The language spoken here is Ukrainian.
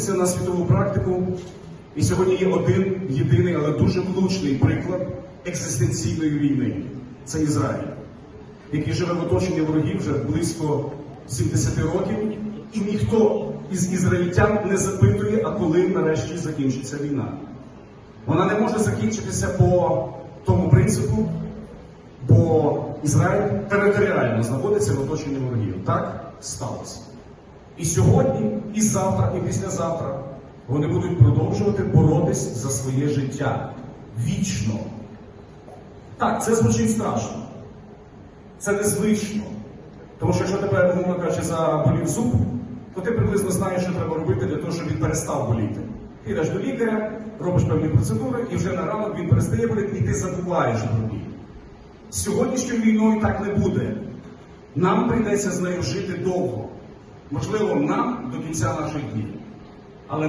подивитися на світову практику, і сьогодні є один єдиний, але дуже влучний приклад екзистенційної війни це Ізраїль, який живе в оточенні ворогів вже близько 70 років, і ніхто із ізраїльтян не запитує, а коли нарешті закінчиться війна. Вона не може закінчитися по тому принципу, бо Ізраїль територіально знаходиться в оточенні ворогів. Так сталося. І сьогодні, і завтра, і післязавтра вони будуть продовжувати боротись за своє життя вічно. Так, це звучить страшно. Це незвично. Тому що якщо тебе, умовно кажучи, заболів зуб, то ти приблизно знаєш, що треба робити для того, щоб він перестав боліти. Ти йдеш до лікаря, робиш певні процедури, і вже на ранок він перестає боліти, і ти забуваєш про біль. Сьогоднішньою війною так не буде. Нам прийдеться з нею жити довго. Можливо, нам до кінця наших днів. Але